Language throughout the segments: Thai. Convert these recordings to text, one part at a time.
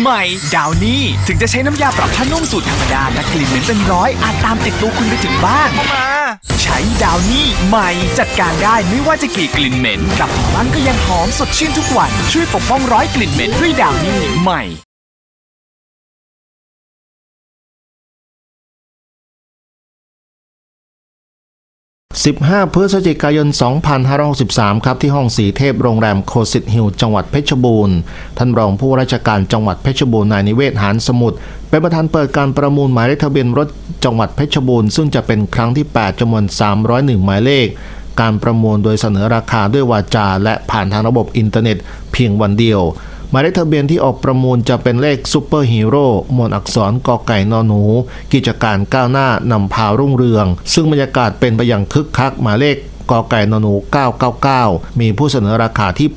ใหม่ ดาวนี่ ถึงจะใช้น้ำยาปรับผ้านุ่มสูตรธรรมดาแต่กลิ่นเหม็นเป็นร้อย อาจตามติดตัวคุณไปถึงบ้าน มา ใช้ดาวนี่ใหม่ จัดการได้ไม่ว่าจะกี่กลิ่นเหม็นกลับบ้านก็ยังหอมสดชื่นทุกวัน ช่วยปกป้องร้อยกลิ่นเหม็นด้วยดาวนี่ใหม่ 15 พฤศจิกายน 2563 ครับ ที่ห้องสีเทพโรงแรมโคสิตฮิลจังหวัดเพชรบูรณ์ ท่านรองผู้ราชการจังหวัดเพชรบูรณ์นายนิเวศหานสมุทรเป็นประธานเปิดการประมูลหมายเลขทะเบียนรถจังหวัดเพชรบูรณ์ซึ่งจะเป็นครั้งที่ 8จำนวน 301 หมายเลข การประมูลโดยเสนอราคาด้วยวาจา และผ่านทางระบบอินเทอร์เน็ตเพียงวันเดียว มายเลขทะเบียนที่ออกประมูลจะเป็นเลขซูเปอร์ฮีโร่หมวดอักษรกอไก่นอหนู กิจการก้าวหน้านำพารุ่งเรือง ซึ่งบรรยากาศเป็นไปอย่างคึกคักหมายเลขกอไก่นอหนู 999 มีผู้เสนอราคาที่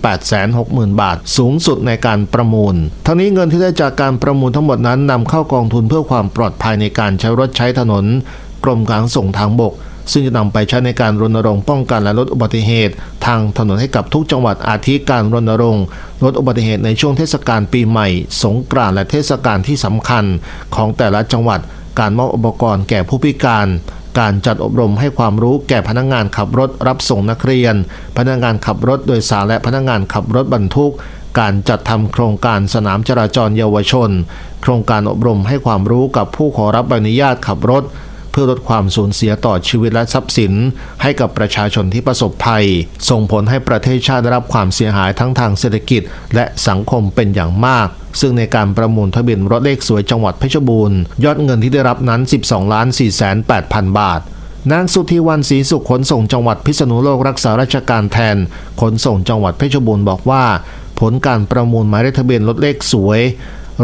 860,000 บาท สูงสุดในการประมูล ทั้งนี้เงินที่ได้จากการประมูลทั้งหมดนั้นนำเข้ากองทุนเพื่อความปลอดภัยในการใช้รถใช้ถนน กรมการส่งทางบก ซึ่งจะนำไปใช้ในการรณรงค์ป้องกันและลดอุบัติเหตุ ทางถนนให้กับทุกจังหวัดอาทิการรณรงค์ลดอุบัติเหตุในช่วงเทศกาลปีใหม่ สงกรานต์และเทศกาลที่สำคัญของแต่ละจังหวัด การมอบอุปกรณ์แก่ผู้พิการการจัดอบรมให้ความรู้แก่พนักงานขับรถรับส่งนักเรียน พนักงานขับรถโดยสารและพนักงานขับรถบรรทุก การจัดทำโครงการสนามจราจรเยาวชน โครงการอบรมให้ความรู้กับผู้ขอรับใบอนุญาตขับรถ พื่อลดความสูญเสียต่อชีวิตและทรัพย์สิน ให้กับประชาชนที่ประสบภัย ส่งผลให้ประเทศชาติได้รับความเสียหายทั้งทางเศรษฐกิจ และสังคมเป็นอย่างมากซึ่งในการประมูลทะเบียนรถเลขสวยจังหวัดเพชรบูรณ์ยอดเงินที่ได้รับนั้น 12ล้าน4 8พันบาท นางสุธีวันศรีสุขขนส่งจังหวัดพิษณุโลกรักษาราชการแทน ขนส่งจังหวัดเพชรบูรณ์บอกว่า ผลการประมูลหมายเลขทะเบียนรถเลขสวย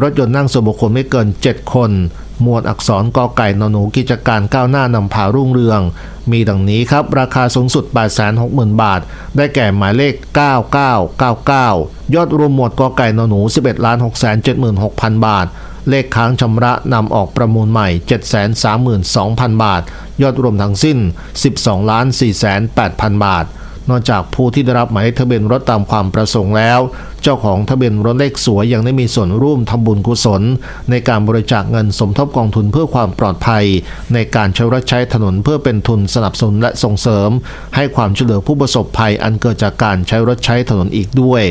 รถยนต์นั่งส่วนบุคคลไม่เกิน 7 คน หมวดอักษรกอไก่นหนูกิจการก้าวหน้านำพารุ่งเรือง มีดังนี้ครับ ราคาสูงสุด 860,000 บาท ได้แก่หมายเลข 9999 ยอดรวมหมวดกอไก่นหนู 11ล้าน676,000 บาท เลขค้างชำระนำออกประมูลใหม่ 732,000 บาท ยอดรวมทั้งสิ้น 12ล้าน4,800,000 บาท นอกจากผู้ที่ได้รับหมายเลขทะเบียนรถตามความประสงค์แล้ว เจ้าของทะเบียนรถเลขสวยยังได้มีส่วนร่วมทำบุญกุศล ในการบริจาคเงินสมทบกองทุนเพื่อความปลอดภัย ในการใช้รถใช้ถนนเพื่อเป็นทุนสนับสนุนและส่งเสริม ให้ความช่วยเหลือผู้ประสบภัยอันเกิดจากการใช้รถใช้ถนนอีกด้วย